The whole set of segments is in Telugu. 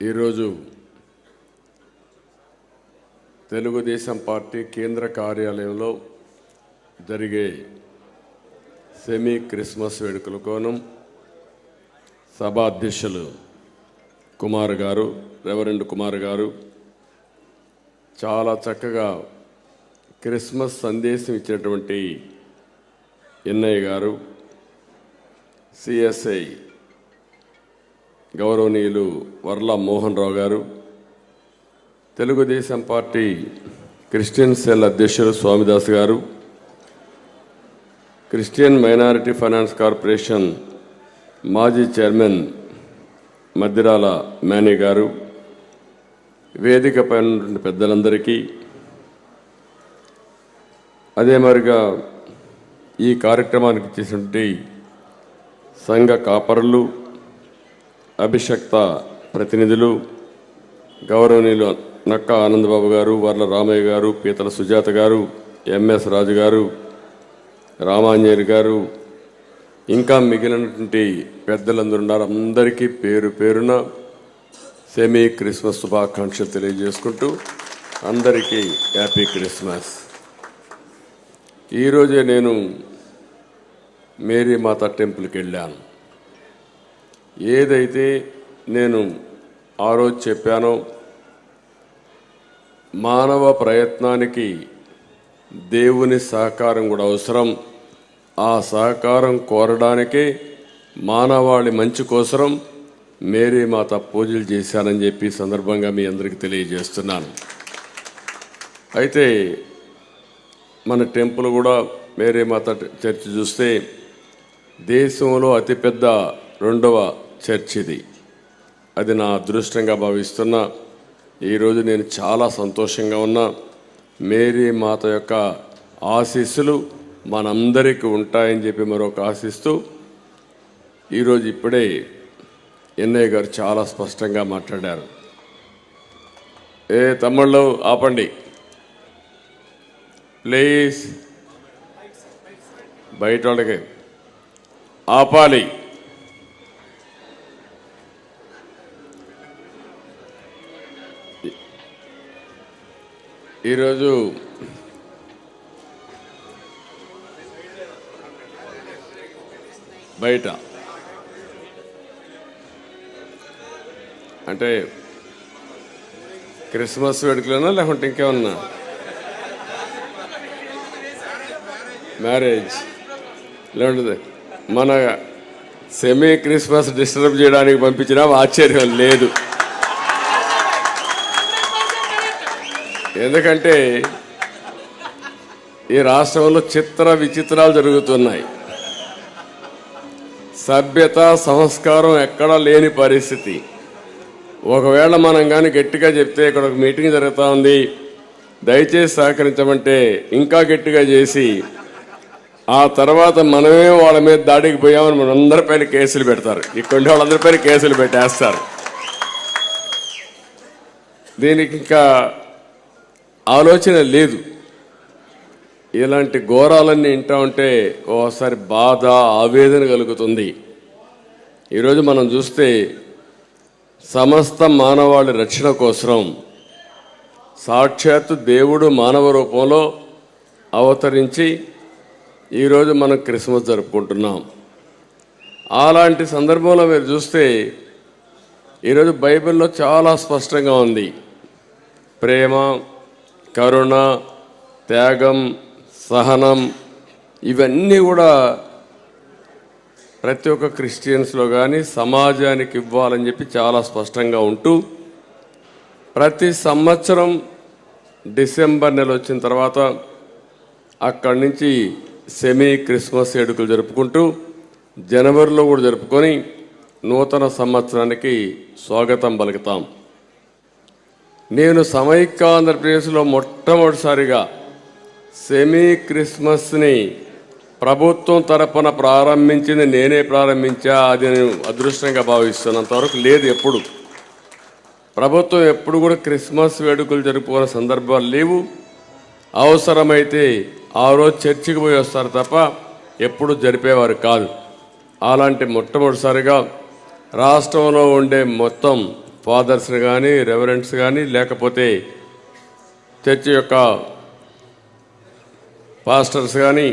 ఈరోజు తెలుగుదేశం పార్టీ కేంద్ర కార్యాలయంలో జరిగే సెమీ క్రిస్మస్ వేడుకల కోణం సభా అధ్యక్షులు కుమార్ గారు రెవరెండ్ కుమార్ గారు చాలా చక్కగా క్రిస్మస్ సందేశం ఇచ్చినటువంటి ఎన్నయ్య గారు సిఎస్ఐ గౌరవనీయులు వర్ల మోహన్ రావు గారు తెలుగుదేశం పార్టీ క్రిస్టియన్ సెల్ అధ్యక్షులు Swamidas garu Christian minority finance corporation మాజీ చైర్మన్ మద్దిరాల మేనే గారు వేదికపై ఉన్నటువంటి పెద్దలందరికీ అదే మరిగా ఈ కార్యక్రమానికి చేసినటువంటి సంఘ కాపరులు అభిషక్త ప్రతినిధులు గౌరవనీయులు నక్క ఆనందబాబు గారు వర్ల రామయ్య గారు పీతల సుజాత గారు ఎంఎస్ రాజు గారు రామాంజనేయులు గారు ఇంకా మిగిలినటువంటి పెద్దలందరూ ఉన్నారు. అందరికీ పేరు పేరున సెమీ క్రిస్మస్ శుభాకాంక్షలు తెలియజేసుకుంటూ అందరికీ హ్యాపీ క్రిస్మస్. ఈరోజే నేను మేరీ మాత టెంపుల్కి వెళ్ళాను. ఏదైతే నేను ఆ రోజు చెప్పానో మానవ ప్రయత్నానికి దేవుని సహకారం కూడా అవసరం. ఆ సహకారం కోరడానికే మానవాళి మంచి కోసరం మేరీ మాత పూజలు చేశానని చెప్పి సందర్భంగా మీ అందరికీ తెలియజేస్తున్నాను. అయితే మన టెంపుల్ కూడా మేరీ మాత చర్చ్ చూస్తే దేశంలో అతిపెద్ద రెండవ చర్చ్ ఇది అది నా అదృష్టంగా భావిస్తున్నా. ఈరోజు నేను చాలా సంతోషంగా ఉన్నా. మేరీ మాత యొక్క ఆశీస్సులు మనందరికీ ఉంటాయని చెప్పి మరొక ఆశిస్తూ ఈరోజు ఇప్పుడే ఎన్నయ్య గారు చాలా స్పష్టంగా మాట్లాడారు. ఏ తమ్ముళ్ళు ఆపండి. ప్లీజ్. బయట వాళ్ళకి ఆపాలి. ఈరోజు బయట అంటే క్రిస్మస్ వేడుకలోనా లేకుంటే ఇంకేమన్నా? మ్యారేజ్. లేదు మన సెమీ క్రిస్మస్ డిస్టర్బ్ చేయడానికి పంపించినా ఆశ్చర్యం లేదు. ఎందుకంటే ఈ రాష్ట్రంలో చిత్ర విచిత్రాలు జరుగుతున్నాయి. సభ్యత సంస్కారం ఎక్కడా లేని పరిస్థితి. ఒకవేళ మనం కానీ గట్టిగా చెప్తే ఇక్కడ ఒక మీటింగ్ జరుగుతూ ఉంది. దయచేసి సహకరించమంటే ఇంకా గట్టిగా చేసి ఆ తర్వాత మనమే వాళ్ళ మీద దాడికి పోయామని మన అందరిపైన కేసులు పెడతారు. ఇక్కడ వాళ్ళందరిపైన కేసులు పెట్టేస్తారు. దీనికి ఇంకా ఆలోచన లేదు. ఇలాంటి ఘోరాలన్నీ వింటా ఉంటే ఓసారి బాధ ఆవేదన కలుగుతుంది. ఈరోజు మనం చూస్తే సమస్త మానవాళి రక్షణ కోసం సాక్షాత్తు దేవుడు మానవ రూపంలో అవతరించి ఈరోజు మనం క్రిస్మస్ జరుపుకుంటున్నాం. అలాంటి సందర్భంలో మీరు చూస్తే ఈరోజు బైబిల్లో చాలా స్పష్టంగా ఉంది. ప్రేమ కరుణ త్యాగం సహనం ఇవన్నీ కూడా ప్రతి ఒక్క క్రిస్టియన్స్లో కానీ సమాజానికి ఇవ్వాలని చెప్పి చాలా స్పష్టంగా ఉంటూ ప్రతి సంవత్సరం డిసెంబర్ నెల వచ్చిన తర్వాత అక్కడి నుంచి సెమీ క్రిస్మస్ వేడుకలు జరుపుకుంటూ జనవరిలో కూడా జరుపుకొని నూతన సంవత్సరానికి స్వాగతం పలుకుతాం. నేను సమైక్య ఆంధ్రప్రదేశ్లో మొట్టమొదటిసారిగా సెమీ క్రిస్మస్ని ప్రభుత్వం తరపున ప్రారంభించింది నేనే ప్రారంభించా అది నేను అదృష్టంగా భావిస్తున్నంతవరకు లేదు ఎప్పుడు. ప్రభుత్వం ఎప్పుడు కూడా క్రిస్మస్ వేడుకలు జరుపుకునే సందర్భాలు లేవు. అవసరమైతే ఆ రోజు చర్చికి పోయి వస్తారు తప్ప ఎప్పుడు జరిపేవారు కాదు. అలాంటి మొట్టమొదటిసారిగా రాష్ట్రంలో ఉండే మొత్తం ఫాదర్స్ని కానీ రెవరెంట్స్ కానీ లేకపోతే చర్చి యొక్క పాస్టర్స్ కానీ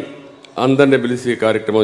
అందరిని పిలిచి కార్యక్రమం